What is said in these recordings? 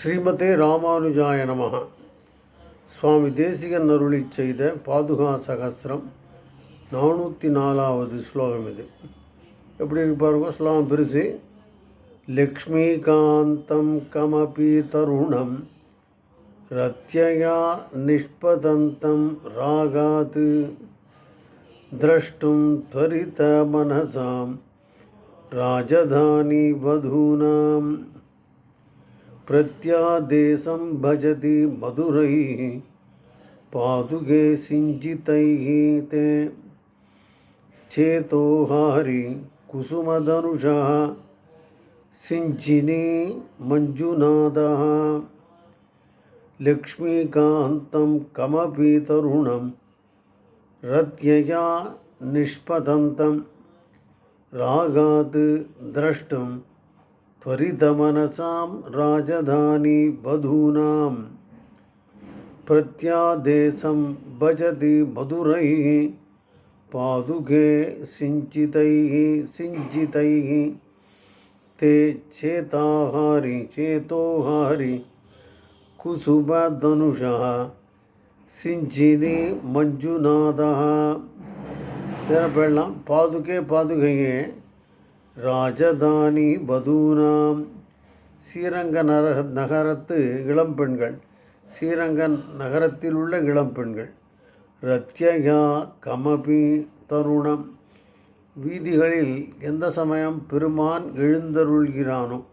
ஸ்ரீமதே ராமானுஜாய நமஹ சுவாமி தேசிகன் அருளி செய்த பாதுகா சகஸ்திரம் நானூற்றி நாலாவது ஸ்லோகம் இது எப்படி இருக்கு பாருங்க ஸ்லோகம் பெருசு லக்ஷ்மீகாந்தம் கமபி தருணம் ரத்யயா நிஷ்பதந்தம் ராகாத் द्रष्टुं त्वरितमनसां राजधानी वधूनां प्रत्यादेशं भजति मधुरैः पादुके सिञ्चितैः ते चेतोहारि कुसुमधनुषः सिञ्चिनी मञ्जुनादः लक्ष्मीकान्तं कमपि तरुणं रत्यया निष्पतन्तं रागात् द्रष्टुं त्वरितमनसां राजधानी वधूनां प्रत्यादेशं भजति मधुरैः पादुके सिञ्चितैः सिञ्चितैः ते चेताहारि चेतोहारि कुसुमधनुषः சிஞ்சினி மஞ்சுநாதா பேரெல்லாம் பாதுகே பாதுகையே ராஜதானி பதூனாம். ஸ்ரீரங்க நர நகரத்து இளம்பெண்கள் ஸ்ரீரங்கன் நகரத்தில் உள்ள இளம்பெண்கள் ரத்யயா கமபி தருணம். வீதிகளில் எந்த சமயம் பெருமான் எழுந்தருள்கிறானோ.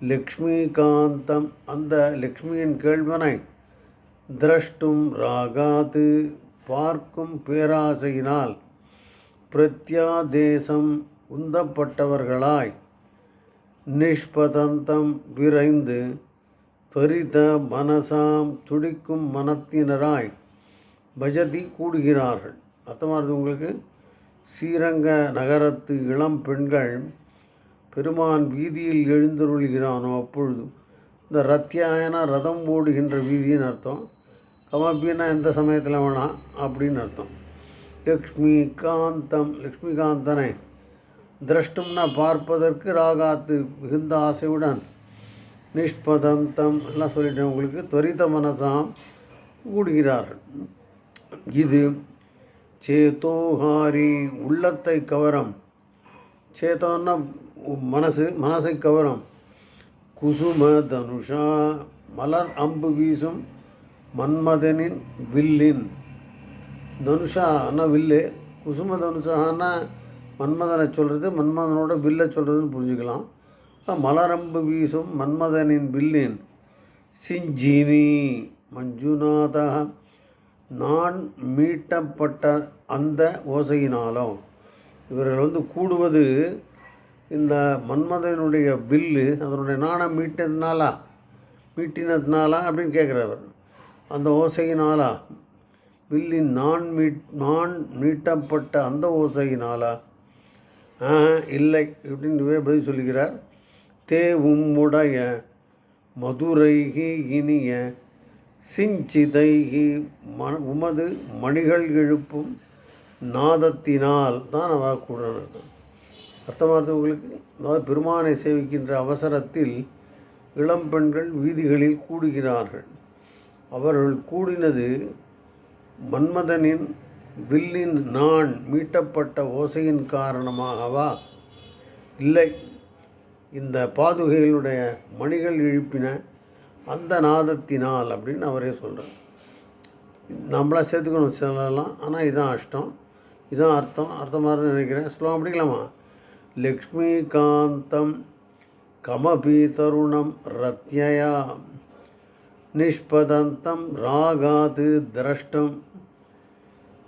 லக்ஷ்மிகாந்தம். அந்த லக்ஷ்மியின் கேள்வனை திரஷ்டும் ராகாது பார்க்கும் பேராசையினால் பிரத்யாதேசம் உந்தப்பட்டவர்களாய் நிஷ்பதந்தம் விரைந்து பரித மனசாம் துடிக்கும் மனத்தினராய் பஜதி கூடுகிறார்கள். அர்த்தமானது உங்களுக்கு? ஸ்ரீரங்க நகரத்து இளம் பெண்கள் பெருமான் வீதியில் எழுந்தருள்கிறானோ அப்பொழுது. இந்த ரத்தியாயனா ரதம் ஓடுகின்ற வீதின்னு அர்த்தம். கமப்பின்னா எந்த சமயத்தில் வேணாம் அப்படின்னு அர்த்தம். லக்ஷ்மி காந்தம் லக்ஷ்மிகாந்தனை திரஷ்டும்னா பார்ப்பதற்கு ராகாத்து மிகுந்த ஆசையுடன். நிஷ்பதந்தம் எல்லாம் சொல்லிட்டேன் உங்களுக்கு. துரித மனசாம் கூடுகிறார்கள். இது சேத்தோஹாரி உள்ளத்தை கவரம். சேத்தோன்னா மனசு மனசை கவரம். குசும தனுஷா மலர் அம்பு வீசும் மன்மதனின் வில்லின். தனுஷான்னா வில்லு குசும தனுஷான்னா மன்மதனை சொல்கிறது மன்மதனோட வில்லை சொல்கிறதுன்னு புரிஞ்சுக்கலாம். மலரம்பு வீசும் மன்மதனின் வில்லின் சிஞ்சினி மஞ்சுநாதா நான் மீட்டப்பட்ட அந்த ஓசையினாலும் இவர்கள் வந்து கூடுவது இந்த மன்மதனுடைய வில்லு அதனுடைய நாணம் மீட்டதுனாலா? மீட்டினதுனாலா அப்படின்னு கேட்குறவர். அந்த ஓசையினாலா? வில்லின் நான் மீட் நான் மீட்டப்பட்ட அந்த ஓசையினாலா? இல்லை இப்படின்னு பதில் சொல்லுகிறார். தே உம்முடைய மதுரைகி இனிய சிஞ்சிதைகி ம உமது மணிகள் எழுப்பும் நாதத்தினால் தான் அவ கூட அர்த்தமார்த்தவங்களுக்கு உங்களுக்கு? அதாவது பெருமானை சேவிக்கின்ற அவசரத்தில் இளம்பெண்கள் வீதிகளில் கூடுகிறார்கள். அவர்கள் கூடினது மன்மதனின் வில்லின் நான் மீட்டப்பட்ட ஓசையின் காரணமாகவா? இல்லை. இந்த பாதுகைகளுடைய மணிகள் எழுப்பின அந்த நாதத்தினால் அப்படின்னு அவரே சொல்கிறார் நம்மளாக சேர்த்துக்கணும் சொல்லலாம் ஆனால் இதான் அஷ்டம். இதான் அர்த்தம். அர்த்தமாக நினைக்கிறேன். ஸ்லோகம் படிக்கலாமா? லக்ஷ்மி காந்தம் கமபி தருணம் ரத்யயா நிஷ்பதந்தம் ராகாது திரஷ்டம்.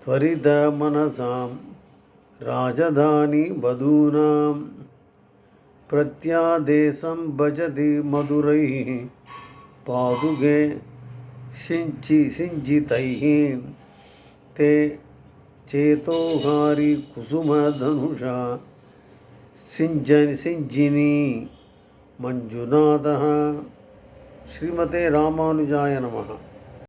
त्वरितमनसां राजधानी वधूनां प्रत्यादेशं भजति मधुरैः पादुके सिञ्चि सिञ्चितैः। ते चेतोहारि कुसुमधनुषा, सिञ्जनि सिञ्जिनी मञ्जुनाथः। श्रीमते रामानुजाय नमः।